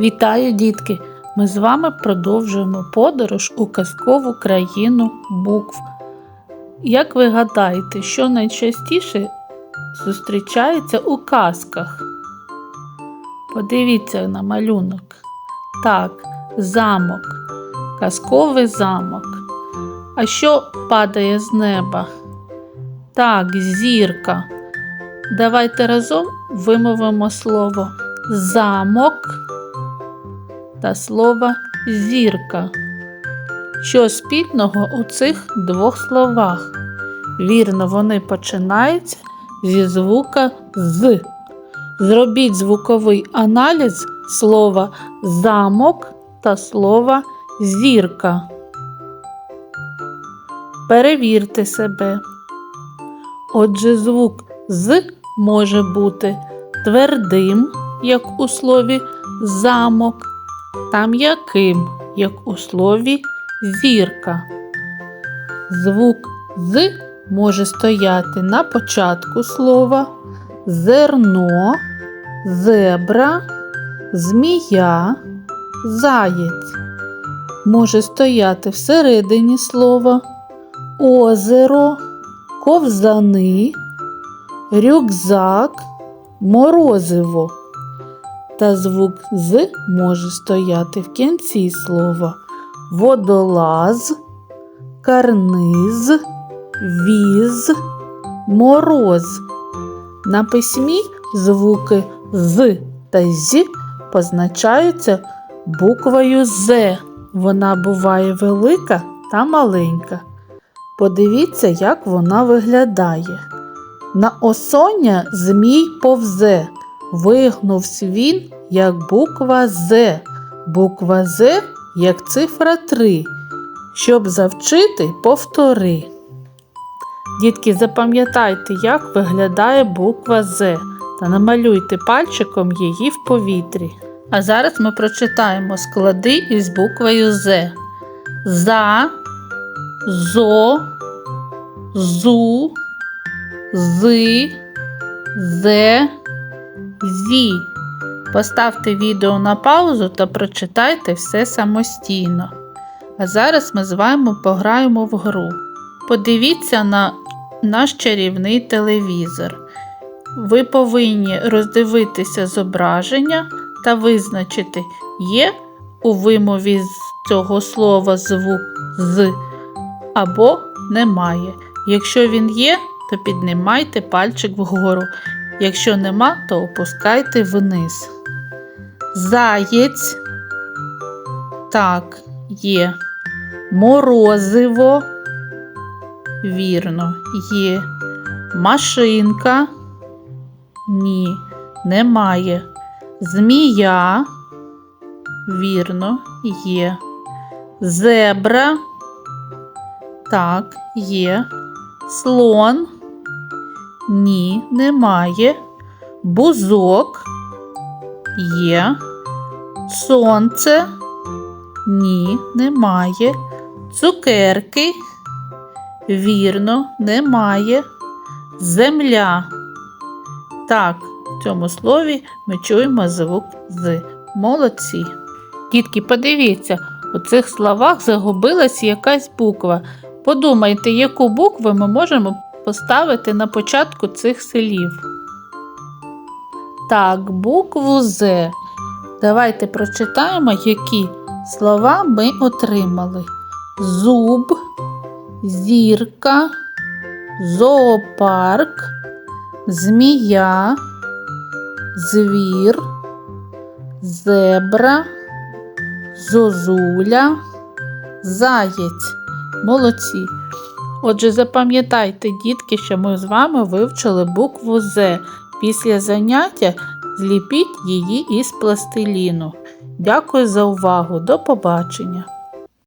Вітаю, дітки! Ми з вами продовжуємо подорож у казкову країну букв. Як ви гадаєте, що найчастіше зустрічається у казках? Подивіться на малюнок. Так, замок, казковий замок. А що падає з неба? Так, зірка. Давайте разом вимовимо слово замок та слово зірка. Що спільного у цих двох словах? Вірно, вони починаються зі звука з. Зробіть звуковий аналіз слова замок та слова зірка. Перевірте себе. Отже, звук з може бути твердим, як у слові замок, та м'яким, як у слові зірка. Звук з може стояти на початку слова зерно, зебра, змія, заєць. Може стояти всередині слова озеро, ковзани, рюкзак, морозиво. Та звук з може стояти в кінці слова водолаз, карниз, віз, мороз. На письмі звуки з та з позначаються буквою З. Вона буває велика та маленька. Подивіться, як вона виглядає. На осоння змій повзе, вигнувся він, як буква З, буква З, як цифра 3. Щоб завчити, повтори. Дітки, запам'ятайте, як виглядає буква З та намалюйте пальчиком її в повітрі. А зараз ми прочитаємо склади із буквою З. За, зо, зу, зи, зе, зі. Поставте відео на паузу та прочитайте все самостійно. А зараз ми з вами пограємо в гру. Подивіться на наш чарівний телевізор. Ви повинні роздивитися зображення та визначити, є у вимові з цього слова звук з або немає. Якщо він є, то піднімайте пальчик вгору. Якщо нема, то опускайте вниз. Заєць. Так, є. Морозиво. Вірно, є. Машинка. Ні, немає. Змія. Вірно, є. Зебра. Так, є. Слон. Ні, немає. Бузок. Є. Сонце. Ні, немає. Цукерки. Вірно, немає. Земля. Так, в цьому слові ми чуємо звук з. Молодці. Дітки, подивіться, у цих словах загубилась якась буква. Подумайте, яку букву ми можемо поставити на початку цих слів. Так, букву З. Давайте прочитаємо, які слова ми отримали. Зуб, зірка, зоопарк, змія, звір, зебра, зозуля, заєць. Молодці. Отже, запам'ятайте, дітки, що ми з вами вивчили букву З. Після заняття зліпіть її із пластиліну. Дякую за увагу. До побачення!